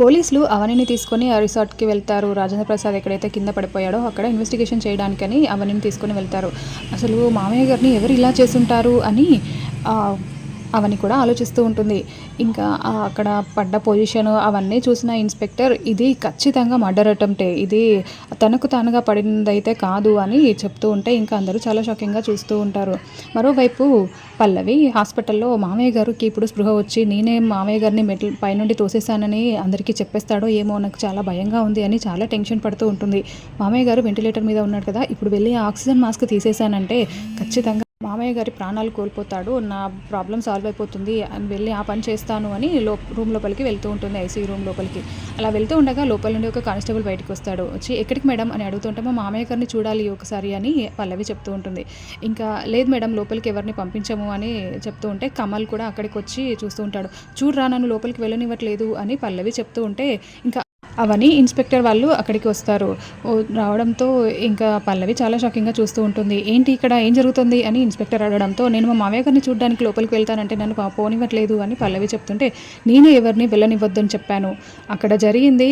పోలీసులు అవనిని తీసుకొని ఆ రిసార్ట్కి వెళ్తారు. రాజేంద్ర ప్రసాద్ ఎక్కడైతే కింద పడిపోయాడో అక్కడ ఇన్వెస్టిగేషన్ చేయడానికని అవనిని తీసుకొని వెళ్తారు. అసలు మామయ్య గారిని ఎవరు ఇలా చేసుంటారు అని అవన్నీ అవని కూడా ఆలోచిస్తూ ఉంటుంది. ఇంకా అక్కడ పడ్డ పొజిషన్ అవన్నీ చూసిన ఇన్స్పెక్టర్ ఇది ఖచ్చితంగా మర్డర్ అటెంప్టే ఇది తనకు తానుగా పడినదైతే కాదు అని చెప్తూ ఉంటే ఇంకా అందరూ చాలా షాకింగ్గా చూస్తూ ఉంటారు. మరోవైపు పల్లవి హాస్పిటల్లో మామయ్య గారికి ఇప్పుడు స్పృహ వచ్చి నేనే మామయ్య గారిని మెట్ల పైనుండి తోసేసానని అందరికీ చెప్పేస్తాడో ఏమో నాకు చాలా భయంగా ఉంది అని చాలా టెన్షన్ పడుతూ ఉంటుంది. మామయ్య గారు వెంటిలేటర్ మీద ఉన్నాడు కదా ఇప్పుడు వెళ్ళి ఆక్సిజన్ మాస్క్ తీసేశానంటే ఖచ్చితంగా మామయ్య గారి ప్రాణాలు కోల్పోతాడు నా ప్రాబ్లం సాల్వ్ అయిపోతుంది అని వెళ్ళి ఆ పని చేస్తాను అని లో రూమ్ లోపలికి వెళ్తూ ఉంటుంది ఐసీయూ రూమ్ లోపలికి. అలా వెళ్తూ ఉండగా లోపల నుండి ఒక కానిస్టేబుల్ బయటకు వస్తాడు. వచ్చి ఎక్కడికి మేడం? అని అడుగుతుంటే మా మామయ్య గారిని చూడాలి ఒకసారి అని పల్లవి చెప్తూ ఉంటుంది. ఇంకా లేదు మేడం లోపలికి ఎవరిని పంపించము అని చెప్తూ ఉంటే కమల్ కూడా అక్కడికి వచ్చి చూస్తూ ఉంటాడు. చూడరా నన్ను లోపలికి వెళ్ళనివ్వట్లేదు అని పల్లవి చెప్తూ ఉంటే ఇంకా అవని ఇన్స్పెక్టర్ వాళ్ళు అక్కడికి వస్తారు. రావడంతో ఇంకా పల్లవి చాలా షాకింగ్గా చూస్తూ ఉంటుంది. ఏంటి ఇక్కడ? ఏం జరుగుతుంది? అని ఇన్స్పెక్టర్ అడగడంతో నేను మా మామయ్య గారిని చూడడానికి లోపలికి వెళ్తానంటే నన్ను పోనివ్వట్లేదు అని పల్లవి చెప్తుంటే నేను ఎవరిని వెళ్ళనివ్వద్దని చెప్పాను. అక్కడ జరిగింది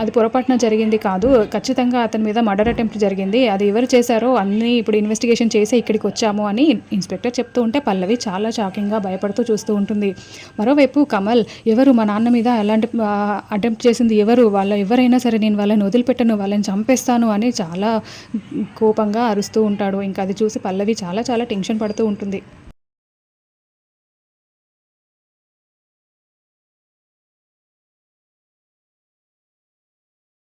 అది పొరపాటున జరిగింది కాదు. ఖచ్చితంగా అతని మీద మర్డర్ అటెంప్ట్ జరిగింది. అది ఎవరు చేశారో అన్నీ ఇప్పుడు ఇన్వెస్టిగేషన్ చేసి ఇక్కడికి వచ్చాము అని ఇన్స్పెక్టర్ చెప్తూ ఉంటే పల్లవి చాలా షాకింగ్గా భయపడుతూ చూస్తూ ఉంటుంది. మరోవైపు కమల్ ఎవరు మా నాన్న మీద ఎలాంటి అటెంప్ట్ చేసింది ఎవరు? వాళ్ళ ఎవరైనా సరే నేను వాళ్ళని వదిలిపెట్టను వాళ్ళని చంపేస్తాను అని చాలా కోపంగా అరుస్తూ ఉంటాడు. ఇంకా అది చూసి పల్లవి చాలా చాలా టెన్షన్ పడుతూ ఉంటుంది.